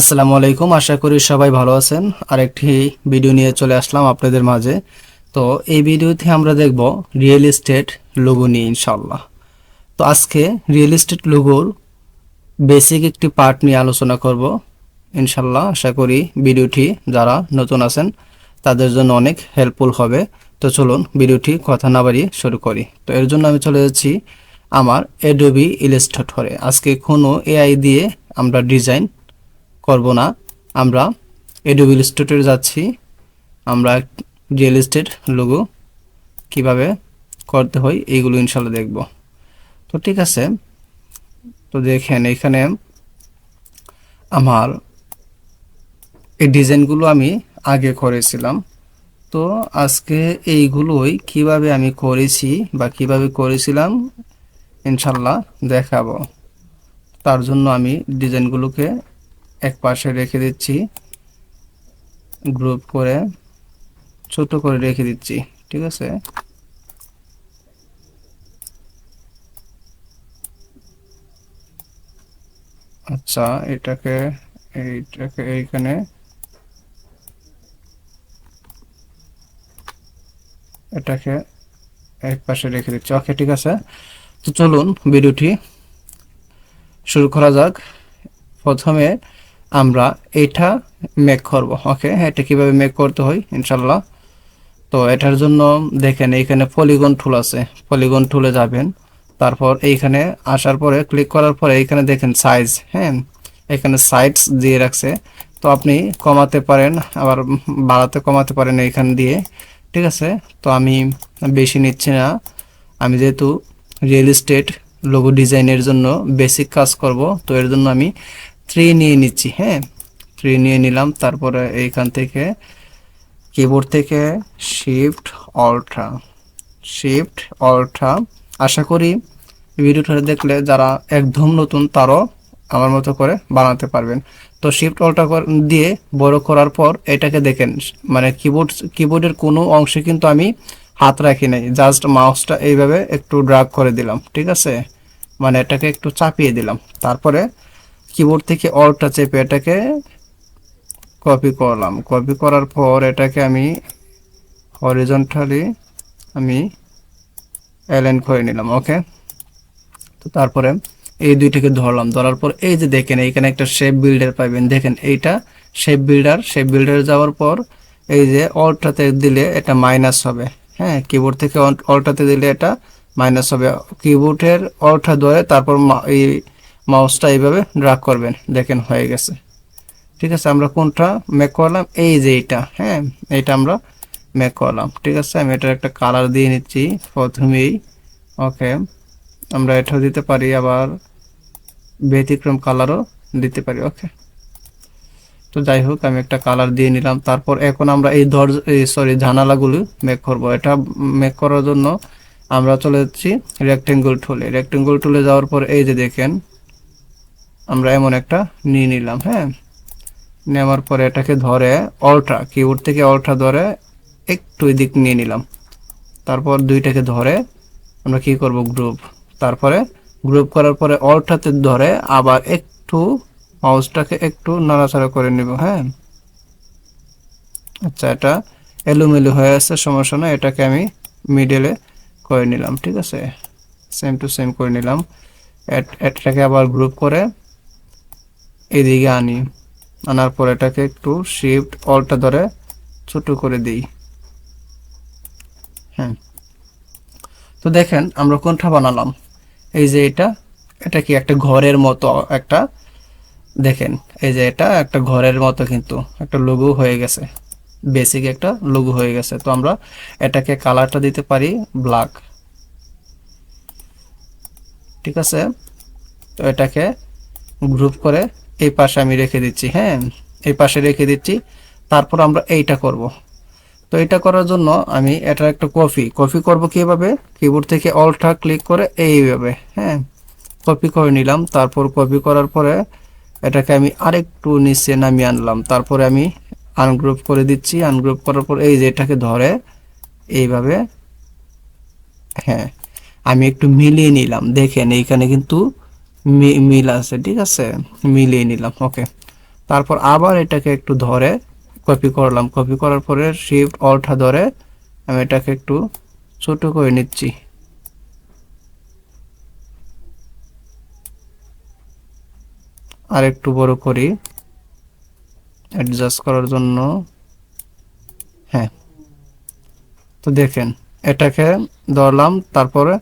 আসসালামু আলাইকুম, আশা করি সবাই ভালো আছেন। আরেকটি ভিডিও নিয়ে চলে আসলাম আপনাদের মাঝে। তো এই ভিডিওতে আমরা দেখব রিয়েল এস্টেট লোগো নিয়ে ইনশাল্লাহ তো আজকে রিয়েল এস্টেট লোগোর বেসিক একটি পার্ট নিয়ে আলোচনা করব। ইনশাল্লাহ আশা করি ভিডিওটি যারা নতুন আছেন, তাদের জন্য অনেক হেল্পফুল হবে। তো চলুন ভিডিওটি কথা না বাড়িয়ে শুরু করি। তো এর জন্য আমি চলে যাচ্ছি আমার এডোবি ইলাস্ট্রেটরে আজকে কোনো এআই দিয়ে আমরা ডিজাইন করব না। আমরা এডোবিল স্টেটে যাচ্ছি। আমরা রিয়েল এস্টেট লোগো কীভাবে করতে হয় এইগুলো ইনশাল্লাহ দেখব। তো ঠিক আছে। তো দেখেন এখানে আমার এই ডিজাইনগুলো আমি আগে করেছিলাম। তো আজকে এইগুলোই কীভাবে আমি করেছি বা কীভাবে করেছিলাম ইনশাল্লাহ দেখাবো। তার জন্য আমি ডিজাইনগুলোকে এক পাশে রেখে দিচ্ছি। গ্রুপ করে ছোট করে রেখে দিচ্ছি, ঠিক আছে? আচ্ছা এটাকে, এইটাকে এইখানে এটাকে এক পাশে রেখে দিচ্ছি। ওকে, ঠিক আছে? তো চলুন ভিডিওটি শুরু করা যাক। প্রথমে আমরা এটা মেক করব। ওকে এটা কীভাবে মেক করতে হয় ইনশাল্লাহ তো এটার জন্য দেখেন এইখানে পলিগন টুল আছে। পলিগন টুলে যাবেন। তারপর এইখানে আসার পরে ক্লিক করার পরে এইখানে দেখেন সাইজ হ্যাঁ? এখানে সাইজ দিয়ে রাখছে। তো আপনি কমাতে পারেন, আবার বাড়াতে কমাতে পারেন এইখান দিয়ে। ঠিক আছে? তো আমি বেশি নিচ্ছি না। আমি যেহেতু রিয়েল এস্টেট লোগো ডিজাইনের জন্য বেসিক কাজ করব, তো এর জন্য আমি থ্রি নিয়ে নিচ্ছি হ্যাঁ? থ্রি নিয়ে নিলাম, তারপরে এইখান থেকে কিবোর্ড থেকে শিফট অল্ট্রা শিফট অল্ট্রা আশা করি ভিডিওটা দেখলে যারা একদম নতুন, তারও আমার মতো করে বানাতে পারবেন। তো শিফট অল্টা দিয়ে বড় করার পর এটাকে দেখেন মানে কিবোর্ড কিবোর্ডের কোনো অংশে কিন্তু আমি হাত রাখি নাই জাস্ট মাউসটা এইভাবে একটু ড্রাগ করে দিলাম, ঠিক আছে? মানে এটাকে একটু চাপিয়ে দিলাম। তারপরে কিবোর্ড থেকে অলটা চেপে এটাকে কপি করলাম। কপি করার পর এটাকে আমি হরিজন্টালি আমি অ্যালাইন করে নিলাম ওকে তো তারপরে এই দুইটাকে ধরলাম। ধরার পর এই যে দেখেন, এইখানে একটা শেপ বিল্ডার পাবেন। দেখেন, এইটা শেপ বিল্ডার শেপ বিল্ডার যাওয়ার পর এই যে অলটাতে দিলে এটা মাইনাস হবে হ্যাঁ? কিবোর্ড থেকে অলটাতে দিলে এটা মাইনাস হবে। কিবোর্ডের অলটা ধরে তারপর এই মাউসটা এইভাবে ড্রাগ করবেন। দেখেন হয়ে গেছে। ঠিক আছে, আমরা কোনটা মেক করলাম? এই যে এইটা হ্যাঁ? এইটা আমরা মেক করলাম। ঠিক আছে, আমি এটার একটা কালার দিয়ে নিচ্ছি প্রথমেই। ওকে আমরা এটাও দিতে পারি, আবার ব্যতিক্রম কালারও দিতে পারি ওকে তো যাই হোক, আমি একটা কালার দিয়ে নিলাম। তারপর এখন আমরা এই ধর সরি জানালাগুলো মেক করব। এটা মেক করার জন্য আমরা চলে যাচ্ছি রেক্টেঙ্গল টুলে রেক্টেঙ্গল টুলে যাওয়ার পর এই যে দেখেন আমরা এমন একটা নিয়ে নিলাম হ্যাঁ? নেওয়ার পরে এটাকে ধরে অল্ট্রা কিবোর্ড থেকে অল্ট্রা ধরে একটু এদিক নিয়ে নিলাম। তারপর দুইটাকে ধরে আমরা কি করব? গ্রুপ তারপরে গ্রুপ করার পরে অল্ট্রাতে ধরে আবার একটু মাউসটাকে একটু নাড়াচাড়া করে নিব হ্যাঁ? আচ্ছা এটা এলোমেলো হয়ে আছে, সমস্যা না এটাকে আমি মিডেলে করে নিলাম, ঠিক আছে? সেম টু সেম করে নিলাম। এটাকে আবার গ্রুপ করে এদিকে আনি। আনার পর এটাকে একটু শিফট অলটা ধরে ছোট করে দিই। হ্যাঁ। তো দেখেন, আমরা কোনটা বানালাম? এই যে এটা এটা কি একটা ঘরের মতো একটা, দেখেন, এই যে এটা একটা ঘরের মতো কিন্তু, একটা লঘু হয়ে গেছে। বেসিক একটা লঘু হয়ে গেছে। তো আমরা এটাকে কালারটা দিতে পারি ব্ল্যাক ঠিক আছে? তো এটাকে গ্রুপ করে এই পাশে আমি রেখে দিচ্ছি হ্যাঁ? এই পাশে রেখে দিচ্ছি, তারপর আমরা এইটা করব। তো এটা করার জন্য আমি এটা একটা কপি কপি করব কীভাবে? কিবোর্ড থেকে অলটা ক্লিক করে এইভাবে হ্যাঁ? কপি করে নিলাম, তারপর কপি করার পরে এটাকে আমি আরেকটু নিচে নামিয়ে আনলাম, তারপরে আমি আনগ্রুপ করে দিচ্ছি আনগ্রুপ করার পর এই যে এটাকে ধরে এইভাবে হ্যাঁ? আমি একটু মিলিয়ে নিলাম, দেখেন এইখানে কিন্তু মিল আছে, ঠিক আছে? মিলিয়ে নিলাম ওকে তারপর আবার এটাকে একটু ধরে কপি করলাম। কপি করার পরে শিফট অল্টা ধরে আমি এটাকে একটু ছোট করে নিচ্ছি। আর একটু বড় করি। অ্যাডজাস্ট করার জন্য হ্যাঁ। তো দেখেন, এটাকে ধরলাম, তারপরে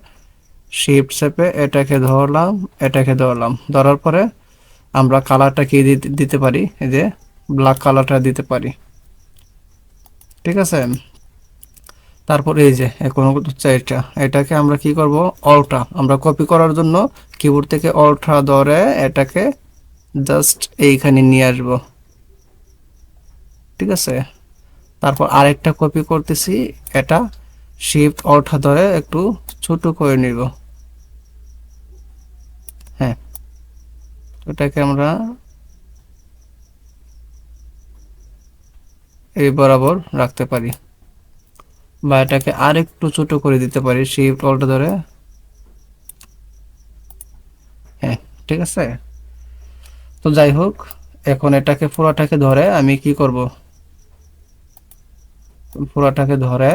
শিফট শেপে এটাকে ধরলাম এটাকে ধরলাম। ধরার পরে আমরা কালারটা কি দিতে পারি? এই যে ব্ল্যাক কালারটা দিতে পারি। ঠিক আছে? তারপর এই যে এখন হচ্ছে এটা। এটাকে আমরা কি করব? অল্টা আমরা কপি করার জন্য কিবোর্ড থেকে অল্টা ধরে এটাকে জাস্ট এইখানে নিয়ে আসব। ঠিক আছে? তারপর আরেকটা কপি করতেছি। এটা শিফট অল্টা ধরে একটু ছোট করে নিব হ্যাঁ এটাকে আমরা এই বরাবর রাখতে পারি বা এটাকে আর একটু ছোট করে দিতে পারি শিফট অল্টা ধরে। হ্যাঁ ঠিক আছে? তো যাই হোক, এখন এটাকে পুরোটাকে ধরে আমি কি করব? পুরোটাকে ধরে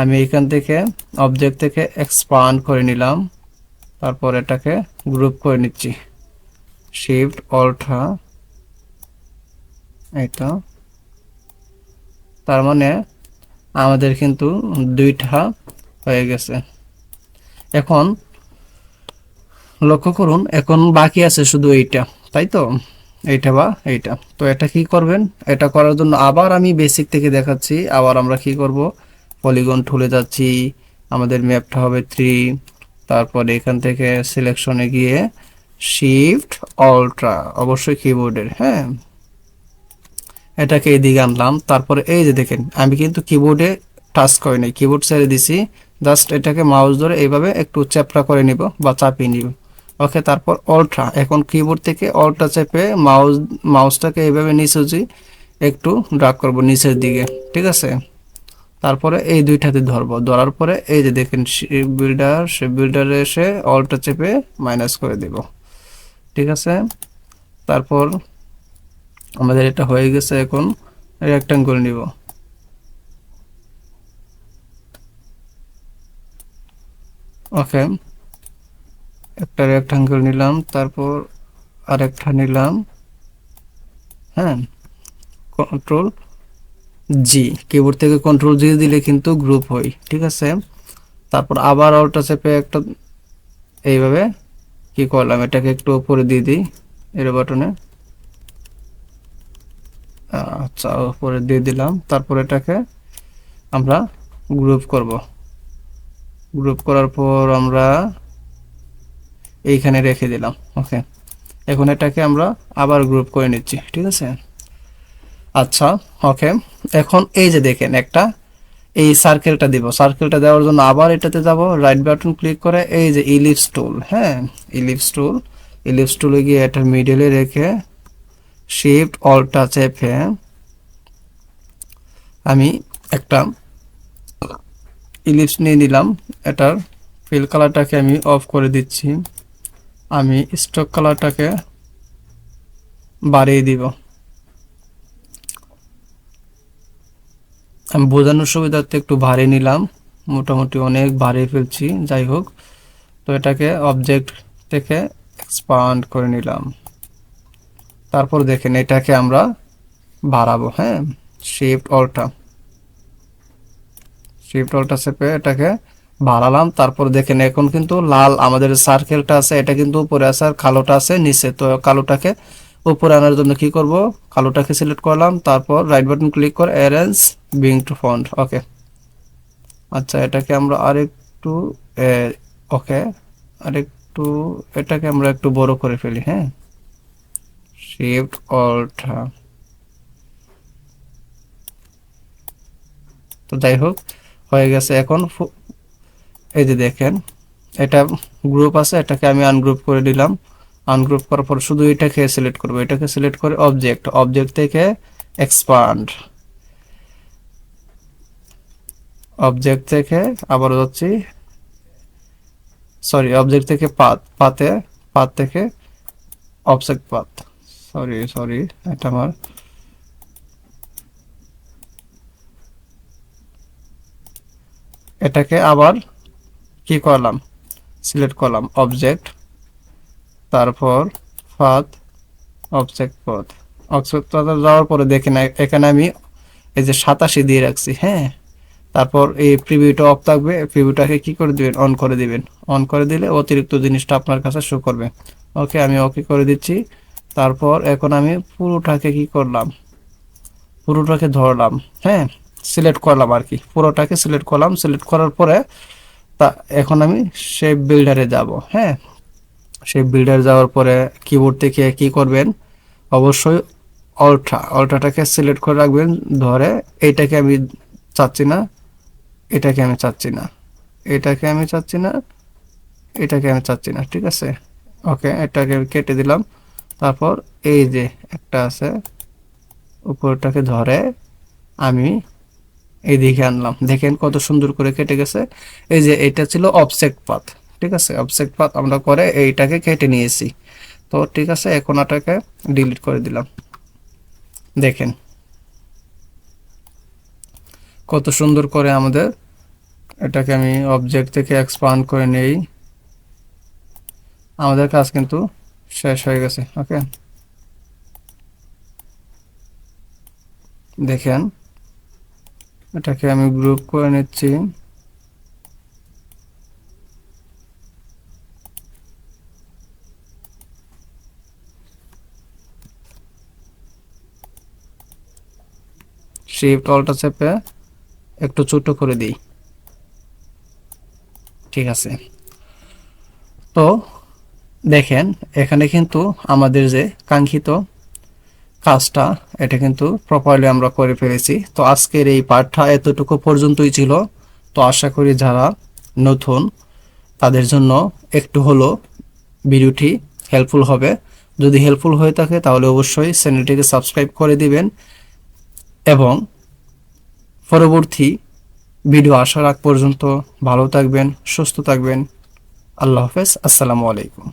আমি এখান থেকে অবজেক্ট থেকে এক্সপান্ড করে নিলাম, তারপর এটাকে গ্রুপ করে নিচ্ছি। শিফট অল্টা এটা তার মানে আমাদের কিন্তু দুইটা হয়ে গেছে। এখন লক্ষ্য করুন, এখন বাকি আছে শুধু এইটা, তাই তো? এইটা বা এইটা। তো এটা কি করবেন? এটা করার জন্য আবার আমি বেসিক থেকে দেখাচ্ছি। আবার আমরা কি করব? পলিগন ঠুলে যাচ্ছি। আমাদের ম্যাপটা হবে থ্রি তারপরে এখান থেকে সিলেকশনে গিয়ে শিফট অল্ট্রা অবশ্যই কিবোর্ডের হ্যাঁ? এটাকে এদিকে আনলাম, তারপরে এই যে দেখেন, আমি কিন্তু কিবোর্ডে টাচ করে নাই কিবোর্ড ছেড়ে দিছি জাস্ট এটাকে মাউস ধরে এইভাবে একটু চ্যাপটা করে নিব বা চাপিয়ে নিব। ওকে, তারপর অল্ট্রা এখন কিবোর্ড থেকে অল্ট্রা চেপে মাউস মাউসটাকে এইভাবে নিচে একটু ড্রাগ করব নিচের দিকে, ঠিক আছে? তারপরে এই দুইটাতে ধরবো, ধরার পরে এই যে দেখেন বিল্ডার সে বিল্ডারে এসে অল্ট্রা চেপে মাইনাস করে দেব। ঠিক আছে? তারপর আমাদের এটা হয়ে গেছে এখন রেক্টাঙ্গুল নিব। ওকে। একটা রেক্টাঙ্গেল নিলাম, তারপর আরেকটা নিলাম। হ্যাঁ কন্ট্রোল জি কিবোর্ড থেকে কন্ট্রোল জি দিলে কিন্তু গ্রুপ হয়, ঠিক আছে? তারপর আবার অল্টা চেপে একটা এইভাবে কি করলাম? এটাকে একটু উপরে দিয়ে দিই, এর বাটনে আচ্ছা উপরে দিয়ে দিলাম। তারপর এটাকে আমরা গ্রুপ করব। গ্রুপ করার পর আমরা এইখানে রেখে দিলাম ওকে এখন এটাকে আমরা আবার গ্রুপ করে নিচ্ছি, ঠিক আছে? আচ্ছা ওকে এখন এই যে দেখেন, একটা এই সার্কেলটা দিব। সার্কেলটা দেওয়ার জন্য আবার এটাতে যাব। রাইট বাটন ক্লিক করে এই যে ইলিপস টুল হ্যাঁ? ইলিপস টুল ইলিপস টুলে গিয়ে এটা মিডলে রেখে শিফট অল্টা চেপে আমি একটা ইলিপস নিয়ে নিলাম। এটার ফিল কালারটাকে আমি অফ করে দিচ্ছি। আমি স্টক কালারটাকে বাড়িয়ে দিব। আমি বোঝানোর সুবিধার্থে একটু ভারী নিলাম। মোটামুটি অনেক ভারী ফেলছি, যাই হোক। তো এটাকে অবজেক্ট থেকে এক্সপান্ড করে নিলাম। তারপর দেখেন এটাকে আমরা বাড়াবো হ্যাঁ? শিফট অল্টা শিফট অল্টা চেপে এটাকে বাড়ালাম। তারপর দেখেন এখন কিন্তু লাল আমাদের সার্কেলটা আছে, এটা কিন্তু উপরে আছে আর কালোটা আছে নিচে। তো কালোটাকে উপরে আনার জন্য কি করব? কালোটাকে সিলেক্ট করলাম, তারপর রাইট বাটন ক্লিক করে arrange bring to front okay আচ্ছা এটাকে আমরা আরেকটু ওকে আরেকটু, এটাকে আমরা একটু বড় করে ফেলি হ্যাঁ? শিফট অল্টা তো যাই হোক, হয়ে গেছে এখন এই যে দেখেন, এটা গ্রুপ আছে, এটাকে আমি আনগ্রুপ করে দিলাম। আনগ্রুপ করার পর শুধু এটাকে সিলেক্ট করব। এটাকে সিলেক্ট করে অবজেক্ট অবজেক্ট থেকে এক্সপান্ড অবজেক্ট থেকে আবার হচ্ছে সরি অবজেক্ট থেকে পাত, পাতে, পাত থেকে অবজেক্ট পাত। সরি সরি এটা আমার এটাকে আবার কি করলাম? সিলেক্ট করলাম অবজেক্ট তারপর পাথ অবজেক্ট পথ অবজেক্ট পথে যাওয়ার পরে দেখেন এখানে আমি এই যে সাতাশি দিয়ে রাখছি হ্যাঁ? তারপর এই প্রিভিউটা অফ থাকবে প্রিভিউটাকে কি করে দিবেন? অন করে দিবেন। অন করে দিলে অতিরিক্ত জিনিসটা আপনার কাছে শো করবে। ওকে আমি ওকে করে দিচ্ছি। তারপর এখন আমি পুরোটাকে কি করলাম? পুরোটাকে ধরলাম হ্যাঁ? সিলেক্ট করলাম আর কি। পুরোটাকে সিলেক্ট করলাম। সিলেক্ট করার পরে তা এখন আমি সেই বিল্ডারে যাব হ্যাঁ? সেই বিল্ডার যাওয়ার পরে কিবোর্ড থেকে কি করবেন? অবশ্যই অল্ট্রা অল্ট্রাটাকে সিলেক্ট করে রাখবেন। ধরে এইটাকে আমি চাচ্ছি না, এটাকে আমি চাচ্ছি না, এটাকে আমি চাচ্ছি না, এটাকে আমি চাচ্ছি না, ঠিক আছে? ওকে এটাকে আমি কেটে দিলাম। তারপর এই যে একটা আছে, উপরটাকে ধরে আমি এইদিকে আনলাম। দেখেন কত সুন্দর করে কেটে গেছে। এই যে এটা ছিল অবসেক্ট পাথ ঠিক আছে? অবসেক্ট পাথ আমরা করে এইটাকে কেটে নিয়েছি। তো ঠিক আছে, এখন এটাকে ডিলিট করে দিলাম। দেখেন। কত সুন্দর করে আমাদের এটাকে আমি অবজেক্ট থেকে এক্সপান্ড করে নেই। আমাদের কাজ কিন্তু শেষ হয়ে গেছে, ওকে? দেখেন, এটাকে আমি গ্রুপ করে নিচ্ছি। শিফট অল্টা চেপে একটু ছোট করে দিই। ঠিক আছে। তো দেখেন, এখানে কিন্তু আমাদের যে কাঙ্ক্ষিত কাজটা, এটা কিন্তু প্রপারলি আমরা করে ফেলেছি। তো আজকের এই পাঠটা এতটুকু পর্যন্তই ছিল। তো আশা করি যারা নতুন, তাদের জন্য একটু হলো ভিডিওটি হেল্পফুল হবে। যদি হেল্পফুল হয়ে থাকে, তাহলে অবশ্যই চ্যানেলটিকে সাবস্ক্রাইব করে দিবেন এবং পরবর্তী ভিডিও আসার আগ পর্যন্ত ভালো থাকবেন সুস্থ থাকবেন। আল্লাহ হাফেজ আসসালামু আলাইকুম।